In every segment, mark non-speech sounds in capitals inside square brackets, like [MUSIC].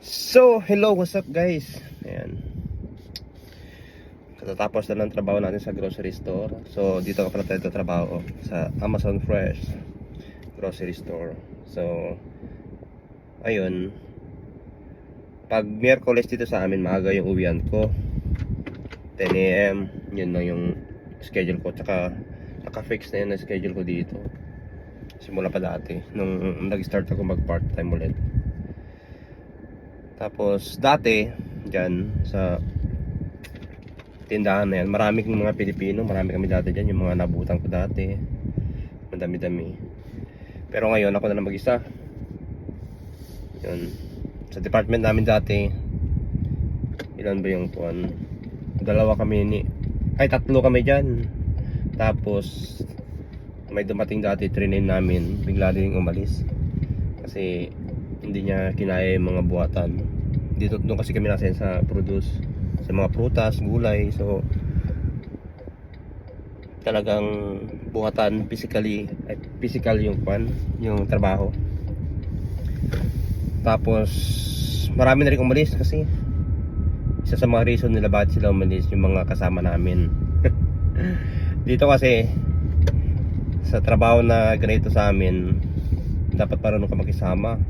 So, hello, what's up guys? Ayan. Katatapos na ng trabaho natin sa grocery store. So, dito ka pala tayo trabaho sa Amazon Fresh grocery store. So, ayun. Pag Miyerkules dito sa amin, maaga yung uwian ko. 10 a.m. Yun lang yung schedule ko. Tsaka, naka-fix na yun ang schedule ko dito. Simula pa dati. Nung nag-start ako mag-part-time ulit. Tapos dati diyan sa tindahan na yan, maraming mga Pilipino, marami kami dati diyan, yung mga nabutan ko dati. Madami-dami. Pero ngayon ako na lang mag-isa. Yun. Sa department namin dati, ilan ba yung tuwan? Dalawa kami ni ay tatlo kami diyan. Tapos may dumating dati trinin namin, bigla din umalis. Kasi hindi niya kinaya yung mga buhatan dito doon kasi kami nasa sa produce sa mga prutas, gulay. So talagang buhatan physically eh, physical yung kwan yung trabaho. Tapos marami na rin umalis kasi isa sa mga reason nila bakit sila umalis yung mga kasama namin. [LAUGHS] Dito kasi sa trabaho na ganito sa amin dapat marunong ka makisama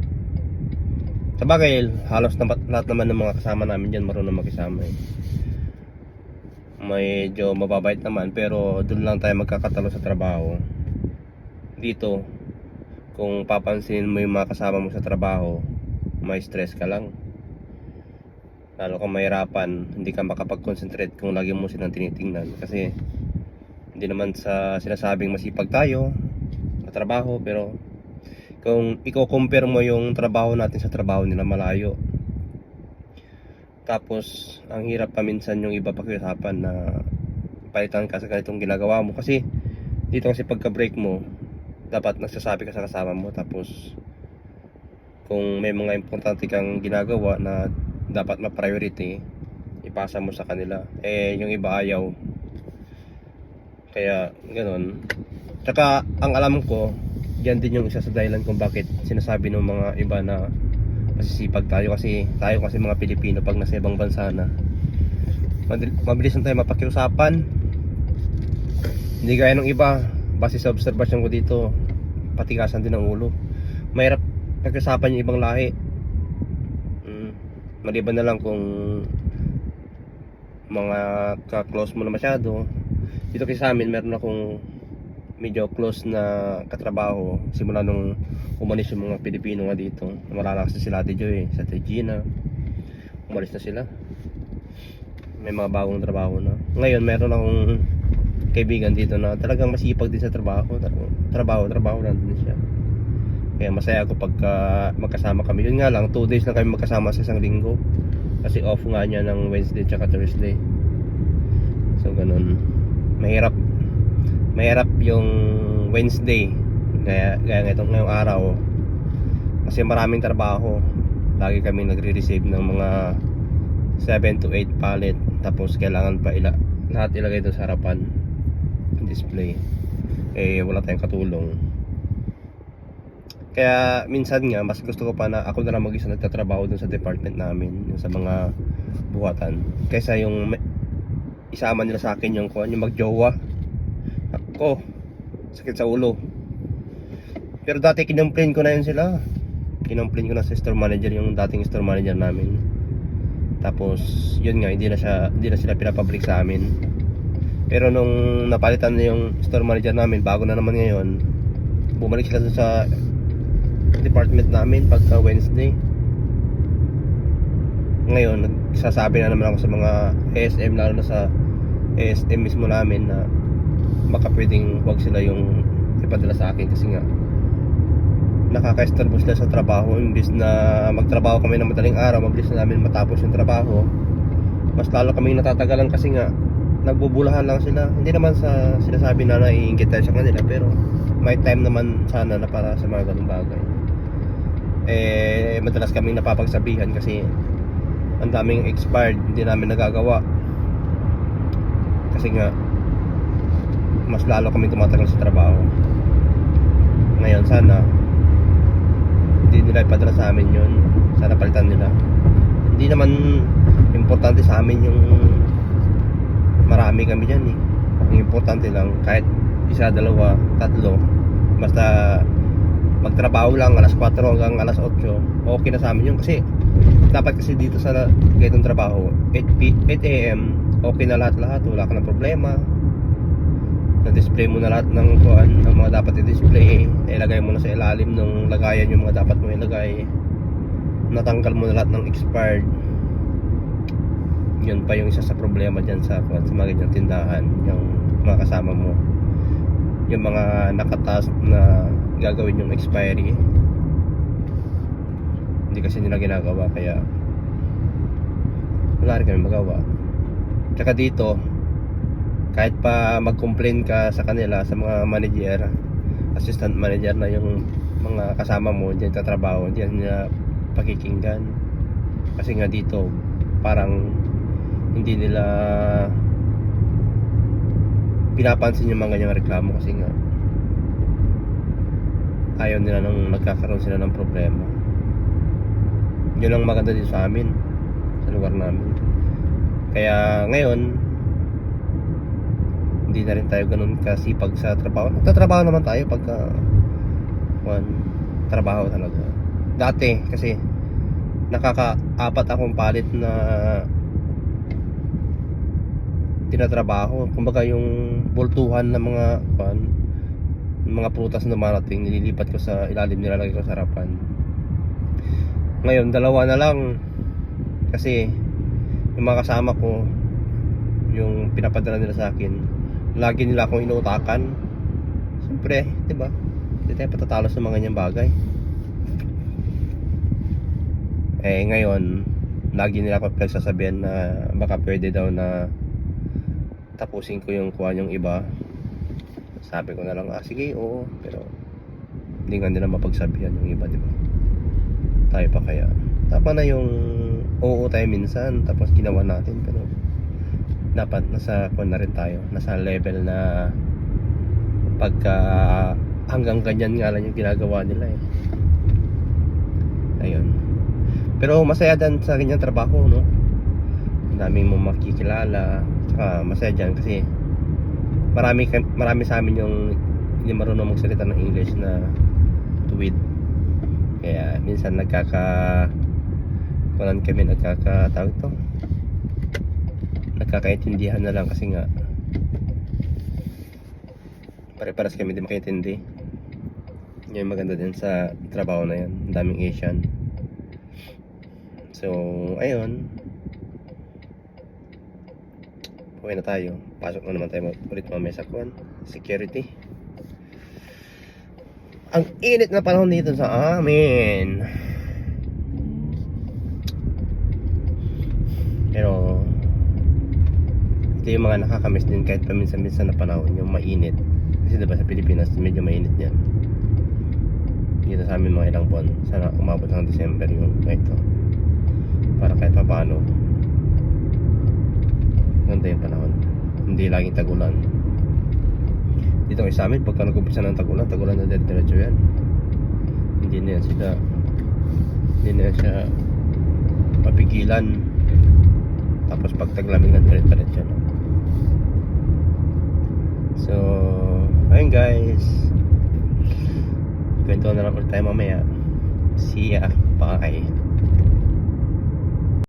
sa bagay, halos na, lahat naman ng mga kasama namin dyan marunong makisama eh. Medyo mababait naman pero doon lang tayo magkakatalo sa trabaho. Dito, kung papansinin mo yung mga kasama mo sa trabaho, may stress ka lang. Lalo kang mahirapan, hindi ka makapag-concentrate kung lagi mo silang tinitingnan. Kasi hindi naman sa sinasabing masipag tayo sa trabaho pero kung i-compare mo yung trabaho natin sa trabaho nila malayo. Tapos ang hirap pa minsan yung iba pakiusapan na palitan ka sa ganitong ginagawa mo. Kasi dito kasi pagka break mo dapat nagsasabi ka sa kasama mo. Tapos kung may mga importante kang ginagawa na dapat ma-priority ipasa mo sa kanila. Eh yung iba ayaw. Kaya ganun. Tsaka ang alam ko yan din yung isa sa dahilan kung bakit sinasabi ng mga iba na masisipag tayo kasi tayo kasi mga Pilipino pag nasa ibang bansa na. Mabilis na tayo mapakiusapan. Hindi gaya ng iba base sa obserbasyon ko dito patigasan din ang ulo. Mahirap pakiusapan yung ibang lahi. Mm, maliban na lang kung mga ka-close mo na masyado. Dito kasi sa amin meron akong medyo close na katrabaho simula nung umalis yung mga Pilipino nga dito. Malalakas na sila Ate Joy sa Ate Gina. Umalis na sila. May mga bagong trabaho na. Ngayon meron akong kaibigan dito na talagang masipag din sa trabaho. Trabaho trabaho lang din siya. Kaya masaya ako pagka magkasama kami. Yun nga lang 2 days lang kami magkasama sa isang linggo. Kasi off nga niya ng Wednesday tsaka Thursday. So ganun. Mahirap mahirap yung Wednesday kaya kaya ngayong ngayong araw. Kasi maraming trabaho. Lagi kami nagre-receive ng mga 7 to 8 pallet. Tapos kailangan pa ila lahat ilagay doon sa harapan. Display. Eh wala tayong katulong. Kaya minsan nga mas gusto ko pa na ako na lang mag-isa nagtatrabaho dun sa department namin yung sa mga buhatan. Kaysa yung isama nila sa akin yung kuan yung magjowa ako sakit sa ulo. Pero dati kinumplain ko na yun sila. Kinumplain ko na sa store manager yung dating store manager namin. Tapos yun nga hindi na siya hindi na sila pinapablik sa amin. Pero nung napalitan na yung store manager namin bago na naman ngayon bumalik sila sa department namin pagka Wednesday. Ngayon nagsasabi na naman ako sa mga ASM lalo na sa ASM mismo namin na baka pwedeng wag sila yung ipadala sa akin kasi nga nakaka-estorbo sila sa trabaho. Imbis na magtrabaho kami ng madaling araw mabilis na namin matapos yung trabaho. Mas lalo kami natatagalan kasi nga nagbubulahan lang sila. Hindi naman sa sinasabi na naiingit tayo sa kanila pero may time naman sana na para sa mga ganung bagay. Eh madalas kaming napapagsabihan kasi ang daming expired hindi namin nagagawa. Kasi nga mas lalo kami tumatagal sa trabaho ngayon sana hindi nila ipadala sa amin yun. Sana palitan nila. Hindi naman importante sa amin yung marami kami dyan eh. Ang importante lang, kahit isa, dalawa, tatlo, basta magtrabaho lang alas 4 hanggang alas 8, okay na sa amin yun. Kasi dapat kasi dito sa ganitong trabaho, 8, p- 8 a.m., okay na lahat-lahat, wala ka ng problema. Na-display mo na lahat ng kuan, ng mga dapat i-display. Ilagay mo na sa ilalim ng lagayan yung mga dapat mo ilagay. Natanggal mo na lahat ng expired. Yun pa yung isa sa problema dyan sa, kuwan, sa mga ganyang tindahan. Yung mga kasama mo. Yung mga nakatask na gagawin yung expiry. Hindi kasi nila ginagawa kaya wala rin kami magawa. Tsaka dito, kahit pa mag-complain ka sa kanila sa mga manager assistant manager na yung mga kasama mo diyan sa trabaho hindi nila pakikinggan. Kasi nga dito parang hindi nila pinapansin yung mga ganyang reklamo kasi nga ayaw nila nung nagkakaroon sila ng problema. Yun ang maganda din sa amin sa lugar namin. Kaya ngayon hindi na rin tayo ganun kasipag sa trabaho. Nagtatrabaho naman tayo pagka one, trabaho talaga. Dati kasi nakakaapat akong palit na tinatrabaho. Kumbaga yung bultuhan ng mga pan, mga prutas na marating nililipat ko sa ilalim nilalagay ko sa harapan. Ngayon dalawa na lang kasi yung mga kasama ko yung pinapadala nila sa akin lagi nila akong inuutakan. Siyempre di ba hindi tayo patatalo sa mga ganyang bagay. Eh ngayon lagi nila ako pinagsasabihan na baka pwede daw na tapusin ko yung kuha yung iba. Sabi ko na lang ah sige oo. Pero hindi nga nila mapagsabihan yung iba di ba tayo pa kaya. Tama na yung oo tayo minsan tapos ginawa natin pero dapat nasa kung na rin tayo nasa level na pagka hanggang ganyan nga lang yung ginagawa nila eh. Ayun. Pero masaya din sa ganyang trabaho no? Daming mo makikilala. Saka masaya dyan kasi marami marami sa amin yung hindi marunong magsalita ng English na tuwid kaya minsan nagkaka kunan kami nagkaka tawag to nagkakaintindihan na lang kasi nga pare-paras kami di makaintindi yun maganda din sa trabaho na yan daming Asian so ayun Uwi na tayo. Pasok na naman tayo ulit mamaya sa kuwan. Security. Ang init na panahon dito sa amin. Pero ito yung mga nakakamiss din kahit paminsan-minsan na panahon yung mainit. Kasi diba sa Pilipinas medyo mainit yan. Dito sa amin mga ilang buwan. Sana umabot ng December yung ito. Para kahit pa paano Ganda yung panahon. Hindi laging tagulan. Dito kay sa amin, pagka nag-umpisa ng tagulan, tagulan na diretso yan. Hindi na yan sila, hindi na yan siya mapigilan. Tapos pag taglamig na diretso no? So, ayun guys. Kwento na lang ulit tayo mamaya. See ya. Bye.